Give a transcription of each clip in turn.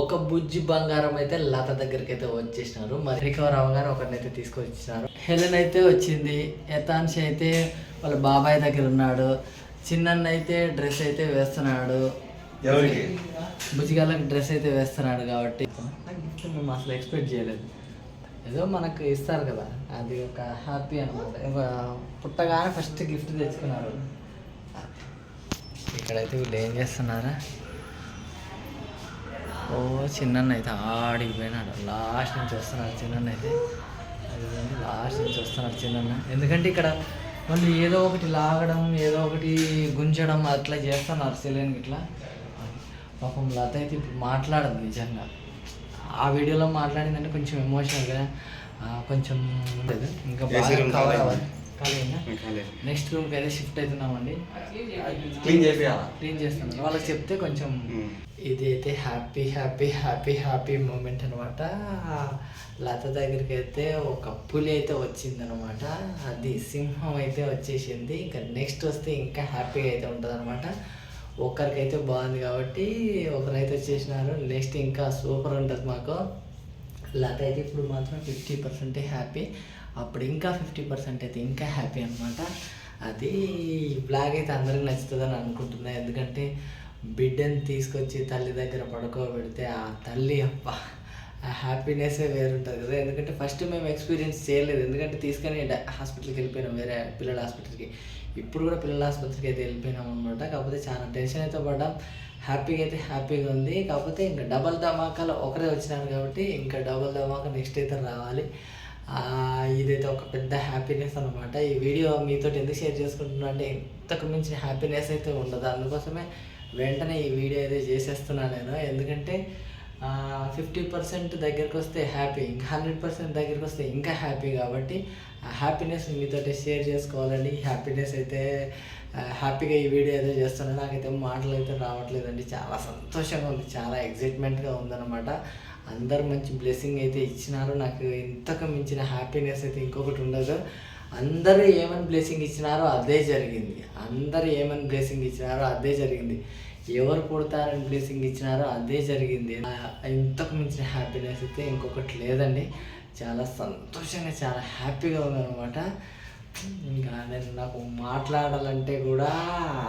ఒక బుజ్జి బంగారం అయితే లత దగ్గరికి అయితే వచ్చేసినారు. మరి రికవర్ అవగానే ఒకరినైతే తీసుకొచ్చినారు. హెలెన్ అయితే వచ్చింది. యథాంశ అయితే వాళ్ళ బాబాయ్ దగ్గర ఉన్నాడు. చిన్నన్న అయితే డ్రెస్ అయితే వేస్తున్నాడు. బుజ్జిగాళ్ళకి డ్రెస్ అయితే వేస్తున్నాడు కాబట్టి. మేము అసలు ఎక్స్పెక్ట్ చేయలేదు. ఏదో మనకు ఇస్తారు కదా. అది ఒక హ్యాపీ అనమాట పుట్టగానే ఫస్ట్ గిఫ్ట్ తెచ్చుకున్నారు. ఇక్కడైతే వీళ్ళు ఏం చేస్తున్నారా? ఓ చిన్న అయితే ఆడికి పోయినాడు లాస్ట్ నుంచి వస్తున్నాడు చిన్న అయితే అది లాస్ట్ నుంచి వస్తున్నాడు చిన్న ఎందుకంటే ఇక్కడ వాళ్ళు ఏదో ఒకటి లాగడం ఏదో ఒకటి గుంజడం అట్లా చేస్తున్నారు సెలైన్ ఇట్లా పాపం లత అయితే ఇప్పుడు మాట్లాడదు నిజంగా. ఆ వీడియోలో మాట్లాడిందంటే కొంచెం ఎమోషనల్గా కొంచెం. ఇంకా బాగా కవర్? అవ్వాలి. కాలేదా నెక్స్ట్ రూమ్కి అయితే షిఫ్ట్ అవుతున్నామండి. క్లీన్ చేపియాలా? క్లీన్ చేస్తున్నాను వాళ్ళకి చెప్తే కొంచెం ఇది అయితే happy happy happy happy moment అనమాట లత దగ్గరికి అయితే ఒక పులి అయితే వచ్చిందనమాట అది సింహం అయితే వచ్చేసింది. ఇంకా నెక్స్ట్ వస్తే ఇంకా హ్యాపీగా అయితే ఉంటుంది అనమాట ఒకరికైతే బాగుంది కాబట్టి ఒకరైతే వచ్చేసినారు. నెక్స్ట్ ఇంకా సూపర్ ఉంటుంది మాకు. లత అయితే ఇప్పుడు మాత్రం ఫిఫ్టీ పర్సెంటే హ్యాపీ. అప్పుడు ఇంకా ఫిఫ్టీ పర్సెంట్ అయితే ఇంకా హ్యాపీ అనమాట అది బ్లాగ్ అయితే అందరికి నచ్చుతుందని అనుకుంటున్నా. ఎందుకంటే బిడ్డని తీసుకొచ్చి తల్లి దగ్గర పడుకోబెడితే ఆ తల్లి అప్ప ఆ హ్యాపీనెస్సే వేరుంటుంది కదా. ఎందుకంటే ఫస్ట్ మేము ఎక్స్పీరియన్స్ చేయలేదు. ఎందుకంటే తీసుకొని హాస్పిటల్కి వెళ్ళిపోయినాం. వేరే పిల్లల హాస్పిటల్కి ఇప్పుడు కూడా పిల్లల ఆసుపత్రికి అయితే వెళ్ళిపోయినాం అనమాట కాకపోతే చాలా టెన్షన్ అయితే పడ్డాం. హ్యాపీగా అయితే హ్యాపీగా ఉంది. కాకపోతే ఇంకా డబల్ ధమాకాలు ఒకరే వచ్చినారు కాబట్టి ఇంకా డబల్ ధమాకా నెక్స్ట్ అయితే రావాలి. ఇదైతే ఒక పెద్ద హ్యాపీనెస్ అనమాట ఈ వీడియో మీతో ఎందుకు షేర్ చేసుకుంటున్నా అంటే ఇంతకు మించిన హ్యాపీనెస్ అయితే ఉండదు. అందుకోసమే వెంటనే ఈ వీడియో అయితే చేసేస్తున్నా నేను. ఎందుకంటే ఫిఫ్టీ పర్సెంట్ దగ్గరికి వస్తే హ్యాపీ ఇంకా హండ్రెడ్ పర్సెంట్ దగ్గరికి వస్తే ఇంకా హ్యాపీ కాబట్టి ఆ హ్యాపీనెస్ మీతో షేర్ చేసుకోవాలని హ్యాపీనెస్ అయితే హ్యాపీగా ఈ వీడియో అయితే చేస్తున్నాను నాకైతే మాటలు అయితే రావట్లేదండి. చాలా సంతోషంగా ఉంది. చాలా ఎగ్జైట్మెంట్గా ఉందన్నమాట. అందరు మంచి బ్లెస్సింగ్ అయితే ఇచ్చినారు. నాకు ఇంతకు మించిన హ్యాపీనెస్ అయితే ఇంకొకటి ఉండదు. అందరూ ఏమని బ్లెస్సింగ్ ఇచ్చినారో అదే జరిగింది. అందరూ ఏమని బ్లెస్సింగ్ ఇచ్చినారో అదే జరిగింది. ఎవరు పుడతారని బ్లెస్సింగ్ ఇచ్చినారో అదే జరిగింది. ఇంతకు మించిన హ్యాపీనెస్ అయితే ఇంకొకటి లేదండి. చాలా సంతోషంగా చాలా హ్యాపీగా ఉందన్నమాట. ఇంకా నేను నాకు మాట్లాడాలంటే కూడా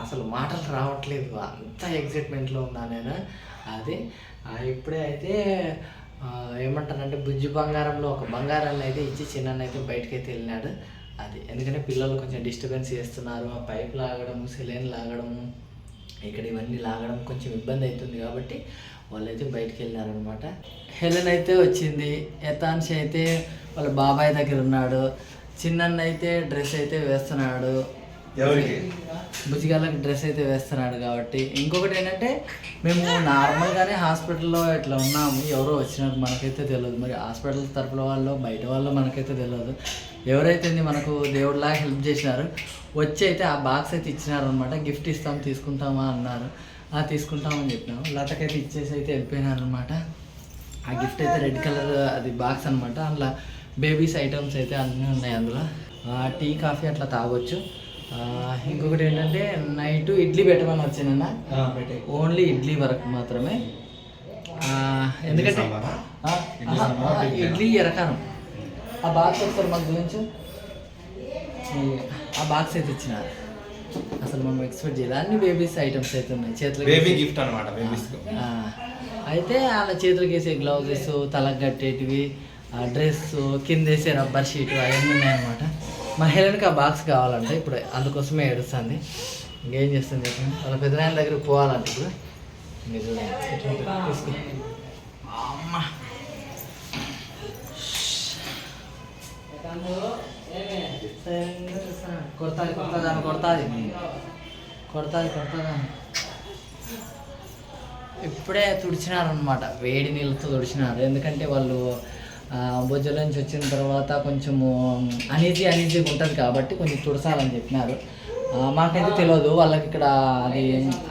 అసలు మాటలు రావట్లేదు. అంత ఎగ్జైట్మెంట్లో ఉన్నా నేను. అది ఇప్పుడే అయితే ఏమంటారంటే ఏమంటానంటే బుజ్జి బంగారంలో ఒక బంగారాన్ని అయితే ఇచ్చి చిన్న అయితే బయటకి అయితే వెళ్ళినాడు. అది ఎందుకంటే పిల్లలు కొంచెం డిస్టర్బెన్స్ చేస్తున్నారు. ఆ పైప్ లాగడం సెలైన్ లాగడము ఇక్కడ ఇవన్నీ లాగడం కొంచెం ఇబ్బంది అవుతుంది కాబట్టి వాళ్ళైతే బయటికి వెళ్ళారనమాట హెలెన్ అయితే వచ్చింది. యథాంశ అయితే వాళ్ళ బాబాయ్ దగ్గర ఉన్నాడు. చిన్నన్న అయితే డ్రెస్ అయితే వేస్తున్నాడు. ఎవరికి? బుజ్జిగాళ్ళకి డ్రెస్ అయితే వేస్తున్నాడు కాబట్టి. ఇంకొకటి ఏంటంటే మేము నార్మల్గానే హాస్పిటల్లో ఇట్లా ఉన్నాము. ఎవరో వచ్చినారు మనకైతే తెలియదు మరి హాస్పిటల్ తరపుల వాళ్ళు బయట వాళ్ళు మనకైతే తెలియదు ఎవరైతే మనకు దేవుడిలాగా హెల్ప్ చేసినారు వచ్చి అయితే ఆ బాక్స్ అయితే ఇచ్చినారు అనమాట గిఫ్ట్ ఇస్తాం తీసుకుంటామా అన్నారు. ఆ తీసుకుంటామని చెప్పినాము లతకైతే ఇచ్చేసి అయితే వెళ్ళిపోయినారు అనమాట ఆ గిఫ్ట్ అయితే రెడ్ కలర్ అది బాక్స్ అనమాట అందులో బేబీస్ ఐటమ్స్ అయితే అన్నీ ఉన్నాయి అందులో. టీ కాఫీ అట్లా తాగొచ్చు. ఇంకొకటి ఏంటంటే నైట్ ఇడ్లీ పెట్టమని వచ్చానన్న. ఓన్లీ ఇడ్లీ వరకు మాత్రమే. ఎందుకంటే ఇడ్లీ ఎరకారం ఆ బాక్స్ ఒకసారి మాకు గురించి ఆ బాక్స్ అయితే ఇచ్చినారు అసలు మనం ఎక్స్పెక్ట్ చేయలేదు. అన్ని బేబీస్ ఐటమ్స్ అయితే ఉన్నాయి. చేతులు బేబీ గిఫ్ట్ అనమాట బేబీస్ అయితే వాళ్ళ చేతులకి వేసే గ్లౌజెస్ తలకు కట్టేటివి డ్రెస్ కింద వేసే రబ్బర్ షీట్ అవన్నీ ఉన్నాయన్నమాట. మా హెలెన్కి ఆ బాక్స్ కావాలంట ఇప్పుడు అందుకోసమే ఏడుస్తుంది. ఇంకేం చేస్తుంది చెప్పండి? వాళ్ళ పెద్దనాయన దగ్గరికి పోవాలంట ఇప్పుడు. మీరు. తీసుకో. అమ్మ. కొడతాది కొడతాది అని కొడతాది. కొడతాది కొడతాది అని ఇప్పుడే తుడిచినారు అనమాట వేడి నీళ్ళతో తుడిచినారు. ఎందుకంటే వాళ్ళు ఆ, నుంచి వచ్చిన తర్వాత కొంచెము అనీజీ అనీజీగా ఉంటుంది కాబట్టి కొంచెం తుడసాలని చెప్పినారు. మాకైతే తెలియదు వాళ్ళకి ఇక్కడ అది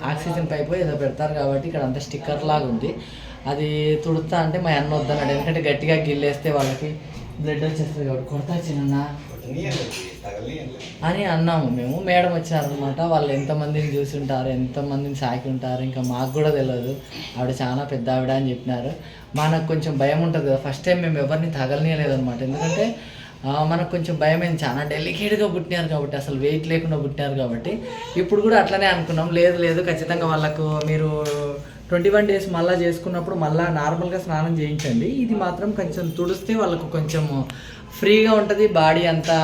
ఆక్సిజన్ పైపు ఏదో పెడతారు కాబట్టి ఇక్కడ అంత స్టిక్కర్ లాగా ఉంది. అది తుడుతా అంటే మా అన్న వద్దన్నాడు ఎందుకంటే గట్టిగా గిల్లేస్తే వాళ్ళకి బ్లడ్ వచ్చేస్తుంది కాబట్టి కొడతా చిన్న. అని అన్నాము మేము. మేడం వచ్చారనమాట వాళ్ళు ఎంతమందిని చూసి ఉంటారు ఎంతమందిని సాకి ఉంటారు ఇంకా మాకు కూడా తెలియదు ఆవిడ చాలా పెద్ద ఆవిడ అని చెప్పినారు. మనకు కొంచెం భయం ఉంటుంది కదా. ఫస్ట్ టైం మేము ఎవరిని తగలనీయలేదన్నమాట. ఎందుకంటే మనకు కొంచెం భయం అయింది చాలా డెలికేట్గా పుట్టినారు కాబట్టి అసలు వెయిట్ లేకుండా పుట్టినారు కాబట్టి. ఇప్పుడు కూడా అట్లనే అనుకున్నాం. లేదు లేదు ఖచ్చితంగా వాళ్ళకు మీరు ట్వంటీ వన్ డేస్ మళ్ళీ చేసుకున్నప్పుడు మళ్ళీ నార్మల్గా స్నానం చేయించండి. ఇది మాత్రం కొంచెం తుడిస్తే వాళ్ళకు కొంచెం ఫ్రీగా ఉంటుంది బాడీ అంతా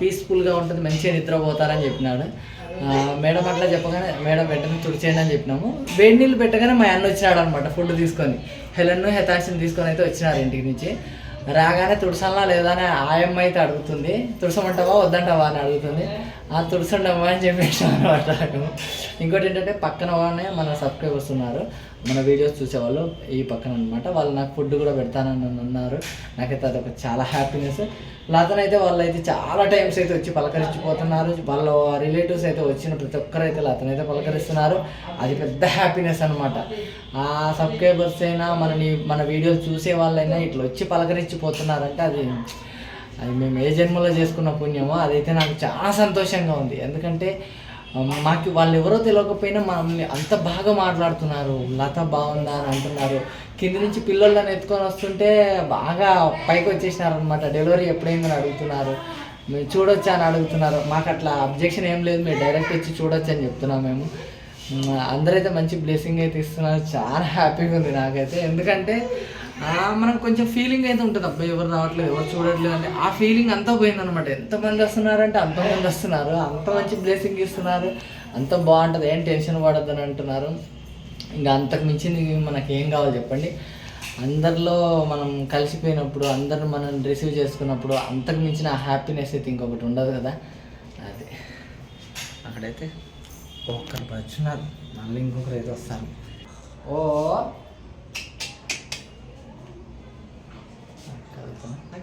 పీస్ఫుల్గా ఉంటుంది మంచిగా నిద్రపోతారని చెప్పినాడు. మేడం అట్లా చెప్పగానే మేడం వెంటనే తుడిచేయండి అని చెప్పినాము. వేడి నీళ్ళు పెట్టగానే మా అన్న వచ్చినాడు అనమాట ఫుడ్ తీసుకొని. హెలన్ను హెతాక్సిన్ తీసుకొని అయితే వచ్చినారు ఇంటికి నుంచి. రాగానే తుడసల్లా లేదా? అని ఆయమ్మ అయితే అడుగుతుంది. తుడసమంటావా? వద్దంటావా? అని అడుగుతుంది. ఆ తుడసండమ్మా అని చెప్పేసాం అనమాట ఇంకోటి ఏంటంటే పక్కన వాళ్ళనే మన సబ్స్క్రైబర్స్ ఉన్నారు. మన వీడియోస్ చూసేవాళ్ళు ఈ పక్కన అనమాట వాళ్ళు నాకు ఫుడ్ కూడా పెడతానని అన్నారు. నాకైతే అదొక చాలా హ్యాపీనెస్. లాతనైతే వాళ్ళు అయితే చాలా టైమ్స్ అయితే వచ్చి పలకరించిపోతున్నారు. వాళ్ళ రిలేటివ్స్ అయితే వచ్చిన ప్రతి ఒక్కరైతే లతనైతే పలకరిస్తున్నారు. అది పెద్ద హ్యాపీనెస్ అనమాట ఆ సబ్స్క్రైబర్స్ అయినా మనని మన వీడియోస్ చూసే వాళ్ళైనా ఇట్లా వచ్చి పలకరించిపోతున్నారంటే అది అది మేము ఏ జన్మలో చేసుకున్న పుణ్యమో అదైతే నాకు చాలా సంతోషంగా ఉంది. ఎందుకంటే మాకు వాళ్ళు ఎవరో తెలియకపోయినా మమ్మల్ని అంత బాగా మాట్లాడుతున్నారు. లత బాగుందా అని అంటున్నారు. కింద నుంచి పిల్లలను ఎత్తుకొని వస్తుంటే బాగా పైకి వచ్చేసినారు అనమాట డెలివరీ ఎప్పుడైందని అడుగుతున్నారు. మీరు చూడొచ్చా అని అడుగుతున్నారు. మాకు అట్లా అబ్జెక్షన్ ఏం లేదు. మీరు డైరెక్ట్ వచ్చి చూడొచ్చు అని చెప్తున్నాం మేము. అందరైతే మంచి బ్లెస్సింగ్ అయితే ఇస్తున్నారు. చాలా హ్యాపీగా ఉంది నాకైతే. ఎందుకంటే మనం కొంచెం ఫీలింగ్ అయితే ఉంటుంది అబ్బాయి ఎవరు రావట్లేదు ఎవరు చూడట్లేదు అంటే ఆ ఫీలింగ్ అంతా పోయిందనమాట ఎంతమంది వస్తున్నారంటే అంతమంది వస్తున్నారు. అంత మంచి బ్లెస్సింగ్ ఇస్తున్నారు. అంత బాగుంటుంది. ఏం టెన్షన్ పడద్దు అని అంటున్నారు. ఇంకా అంతకు మించింది మనకి ఏం కావాలి చెప్పండి. అందరిలో మనం కలిసిపోయినప్పుడు అందరు మనం రిసీవ్ చేసుకున్నప్పుడు అంతకు మించిన హ్యాపీనెస్ అయితే ఇంకొకటి ఉండదు కదా. అది. అక్కడైతే ఒక్కరు వచ్చినారు. మళ్ళీ ఇంకొకరు అయితే వస్తారు. ఓ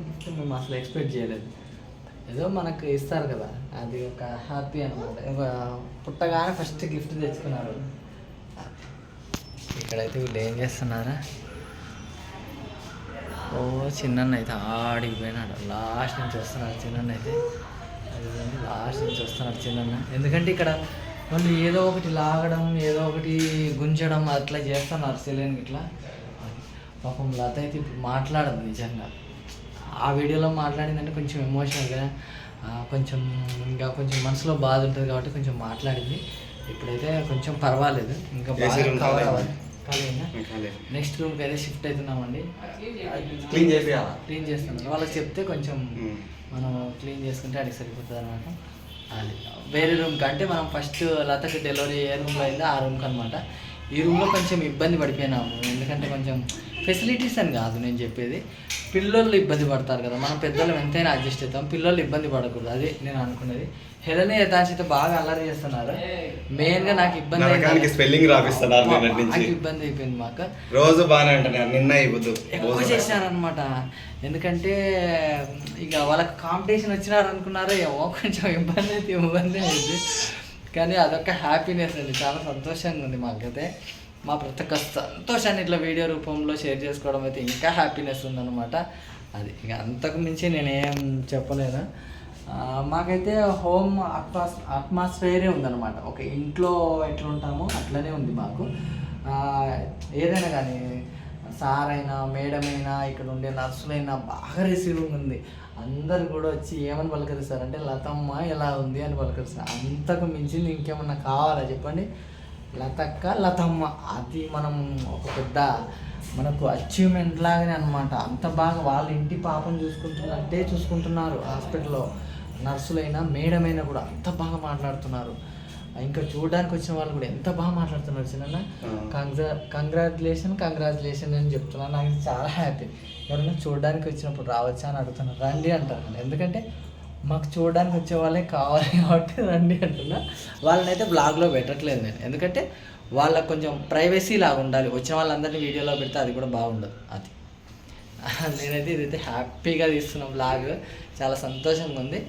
గిఫ్ట్ మేము అసలు ఎక్స్పెక్ట్ చేయలేదు. ఏదో మనకు ఇస్తారు కదా అది ఒక హ్యాపీ అనమాట పుట్టగానే ఫస్ట్ గిఫ్ట్ తెచ్చుకున్నారు. ఇక్కడైతే వీళ్ళు ఏం చేస్తున్నారా? ఓ చిన్న అయితే ఆడికి పోయినాడు లాస్ట్ నుంచి వస్తున్నాడు చిన్న అయితే. అది లాస్ట్ నుంచి వస్తున్నాడు చిన్న ఎందుకంటే ఇక్కడ వాళ్ళు ఏదో ఒకటి లాగడం ఏదో ఒకటి గుంజడం అట్లా చేస్తున్నారు సెలెన్ ఇట్లా పాపం లత అయితే ఇప్పుడు మాట్లాడదు నిజంగా. ఆ వీడియోలో మాట్లాడిందంటే కొంచెం ఎమోషనల్గా కొంచెం ఇంకా కొంచెం మనసులో బాధ ఉంటుంది కాబట్టి కొంచెం మాట్లాడింది. ఇప్పుడైతే కొంచెం పర్వాలేదు. ఇంకా బాగా కవర్ అవ్వాలి. నెక్స్ట్ రూమ్కి అయితే షిఫ్ట్ అవుతున్నామండి క్లీన్ చేపియాలా? క్లీన్ చేస్తున్నాం. వాళ్ళకి చెప్తే కొంచెం. మనం క్లీన్ చేసుకుంటే అడిగి సరిపోతుంది అనమాట అది. వేరే రూమ్కి అంటే మనం ఫస్ట్ లతకి డెలివరీ ఏ రూమ్లో అయిందో ఆ రూమ్కి అనమాట ఈ రూమ్లో కొంచెం ఇబ్బంది పడిపోయినాము. ఎందుకంటే కొంచెం ఫెసిలిటీస్ అని కాదు నేను చెప్పేది. పిల్లలు ఇబ్బంది పడతారు కదా మనం పెద్దలు ఎంతైనా అడ్జస్ట్ అవుతాం పిల్లలు ఇబ్బంది పడకూడదు అది నేను అనుకున్నది. హెలనే యథాచిత బాగా అల్లరి చేస్తున్నారు. మెయిన్గా నాకు ఇబ్బంది స్పెల్లింగ్ రాపిస్తున్నారు నాకు ఇబ్బంది అయిపోయింది మాకు. రోజు బాగానే అంటున్నారు నిన్న ఎక్కువ చేశారనమాట ఎందుకంటే ఇక వాళ్ళకి కాంపిటీషన్ వచ్చినారు అనుకున్నారో ఏమో కొంచెం ఇబ్బంది అయితే ఇబ్బంది అయింది కానీ అదొక హ్యాపీనెస్ అండి. చాలా సంతోషంగా ఉంది మాకైతే. మా ప్రతి ఒక్క సంతోషాన్ని ఇట్లా వీడియో రూపంలో షేర్ చేసుకోవడం అయితే ఇంకా హ్యాపీనెస్ ఉందన్నమాట. అది ఇక అంతకు మించి నేనేం చెప్పలేను. మాకైతే హోమ్ అట్మాస్ అట్మాస్ఫియరే ఉందన్నమాట. ఒక ఇంట్లో ఎట్లుంటామో అట్లనే ఉంది మాకు. ఏదైనా కానీ సార్ అయినా మేడం అయినా ఇక్కడ ఉండే నర్సులైనా బాగా రిసీవింగ్ ఉంది. అందరు కూడా వచ్చి ఏమని పలకరిస్తారంటే లతమ్మ ఎలా ఉంది అని పలకరిస్తారు అంతకు మించింది ఇంకేమన్నా కావాలా చెప్పండి? లతక్క లతమ్మ. అది మనం ఒక పెద్ద మనకు అచీవ్మెంట్ లాగానే అనమాట అంత బాగా వాళ్ళ ఇంటి పాపం చూసుకుంటున్నట్టే చూసుకుంటున్నారు హాస్పిటల్లో. నర్సులైనా మేడమైనా అయినా కూడా అంత బాగా మాట్లాడుతున్నారు. ఇంకా చూడడానికి వచ్చిన వాళ్ళు కూడా ఎంత బాగా మాట్లాడుతున్నారు చిన్న కంగ్రా కంగ్రాచులేషన్ కంగ్రాచులేషన్ అని చెప్తున్నాను నాకు చాలా హ్యాపీ. ఎవరైనా చూడడానికి వచ్చినప్పుడు రావచ్చా అని అడుగుతున్నారు రండి అంటారు. ఎందుకంటే మాకు చూడడానికి వచ్చే వాళ్ళే కావాలి కాబట్టి రండి అంటున్నా. వాళ్ళని అయితే బ్లాగ్లో పెట్టట్లేదు నేను. ఎందుకంటే వాళ్ళకి కొంచెం ప్రైవసీ లాగా ఉండాలి. వచ్చిన వాళ్ళందరినీ వీడియోలో పెడితే అది కూడా బాగుండదు. అది. నేనైతే ఇదైతే హ్యాపీగా తీస్తున్న బ్లాగ్. చాలా సంతోషంగా ఉంది.